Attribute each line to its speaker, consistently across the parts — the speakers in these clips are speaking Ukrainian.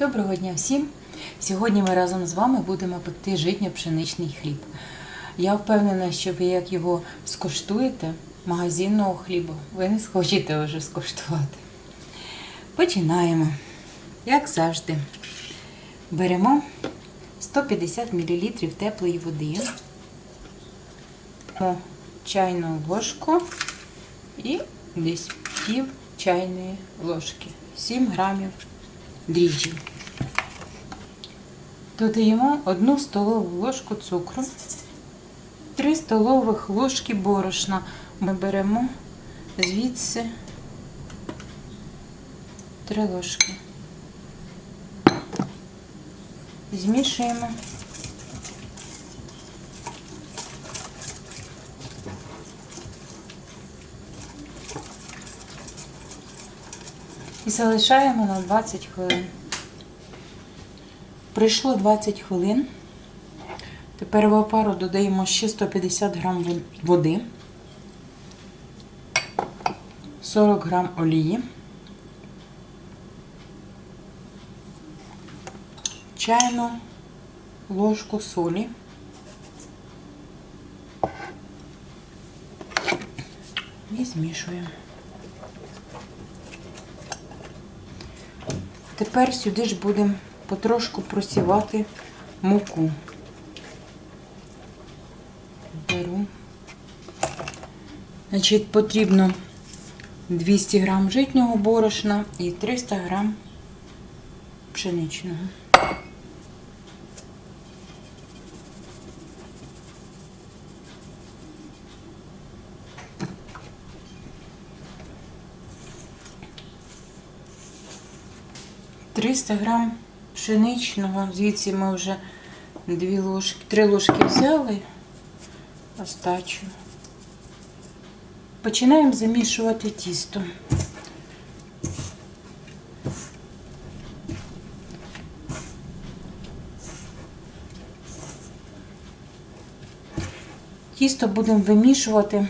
Speaker 1: Доброго дня всім! Сьогодні ми разом з вами будемо пекти житньо-пшеничний хліб. Я впевнена, що ви як його скуштуєте, магазинного хліба, ви не схочете вже скуштувати. Починаємо. Як завжди, беремо 150 мл теплої води, чайну ложку і десь пів чайної ложки, 7 грамів дріжджів. Додаємо 1 столову ложку цукру, 3 столових ложки борошна. Ми беремо звідси 3 ложки. Змішуємо. І залишаємо на 20 хвилин. Пройшло 20 хвилин. Тепер в опару додаємо ще 150 грам води, 40 грам олії, чайну ложку солі. І змішуємо. Тепер сюди ж будемо потрошку просівати муку. Беру. Значить, потрібно 200 грам житнього борошна і 300 грам пшеничного. Триста грам пшеничного, звідси ми вже дві ложки, три ложки взяли, остачу. Починаємо замішувати тісто. Тісто будемо вимішувати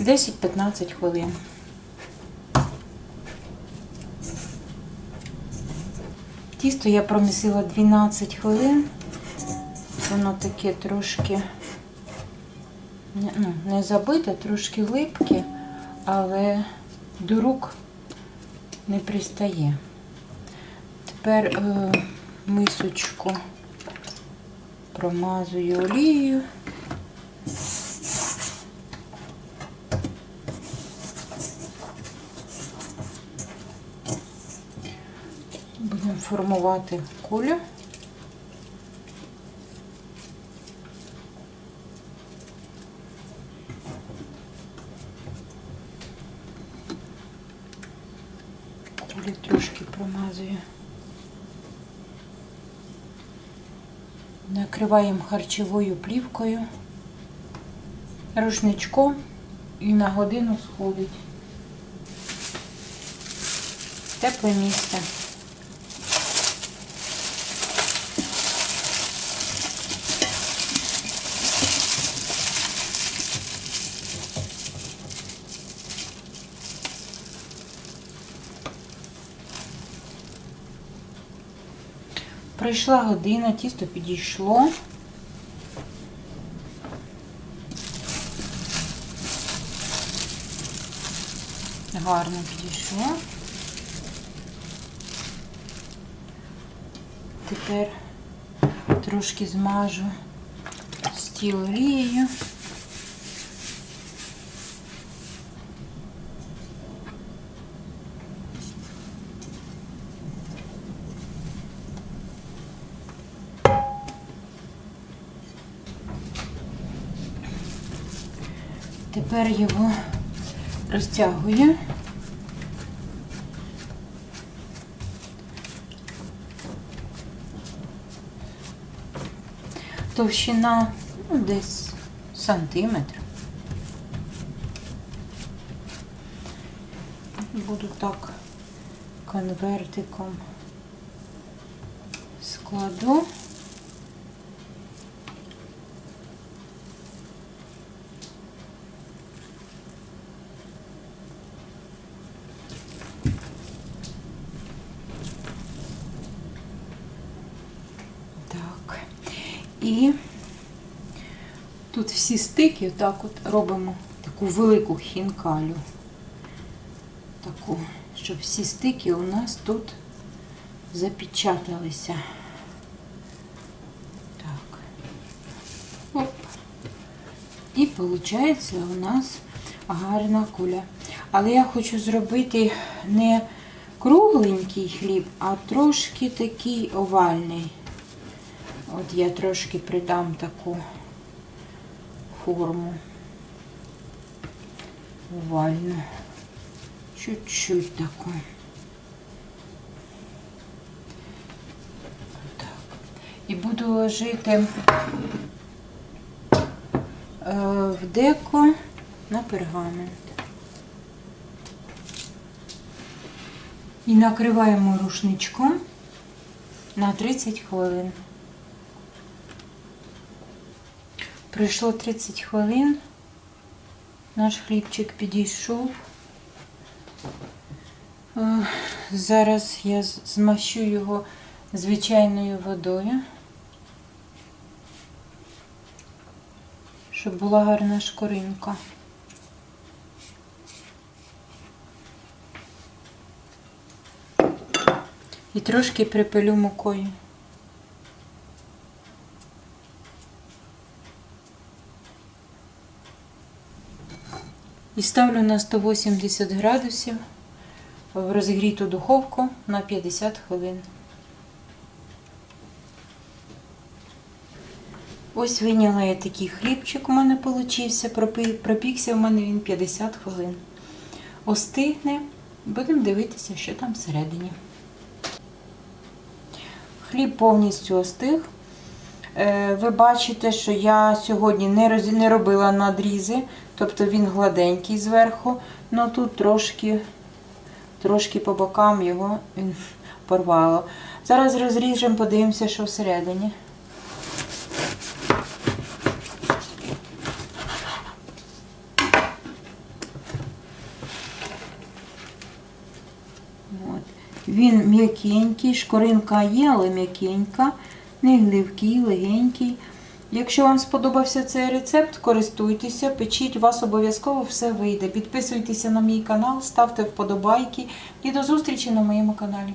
Speaker 1: 10-15 хвилин. Тісто я промісила 12 хвилин. Воно таке трошки ну, не забите, трошки липке, але до рук не пристає. Тепер е, мисочку промазую олією. Будемо формувати кулю. Кулі трошки промазую. Накриваємо харчовою плівкою, рушничком і на годину сходить. Тепле місце. Пройшла година, тісто підійшло. Гарно підійшло. Тепер трошки змажу стіл олією. Тепер його розтягую. Товщина ну, десь сантиметр. Буду так конвертиком складу. І тут всі стики так от робимо таку велику хінкалю. Таку, щоб всі стики у нас тут запечаталися. Так. Оп. І виходить у нас гарна куля. Але я хочу зробити не кругленький хліб, а трошки такий овальний. От я трошки придам таку форму овальну. Чуть-чуть таку. Так. І буду ложити е, в деко на пергамент. І накриваємо рушничком на 30 хвилин. Пройшло 30 хвилин. Наш хлібчик підійшов. Е, Зараз я змащу його звичайною водою, щоб була гарна шкоринка. І трошки припилю мукою. І ставлю на 180 градусів в розігріту духовку на 50 хвилин. Ось виняла я такий хлібчик у мене получився, пропікся в мене він 50 хвилин. Остигне, будемо дивитися, що там всередині. Хліб повністю остиг. Е, Ви бачите, що я сьогодні не, роз... не робила надрізи, тобто він гладенький зверху, але тут трошки, трошки по бокам його порвало. Зараз розріжемо, подивимося, що всередині. Він м'якенький, шкоринка є, але м'якенька, не легенький. Якщо вам сподобався цей рецепт, користуйтеся, печіть, у вас обов'язково все вийде. Підписуйтеся на мій канал, ставте вподобайки і до зустрічі на моєму каналі.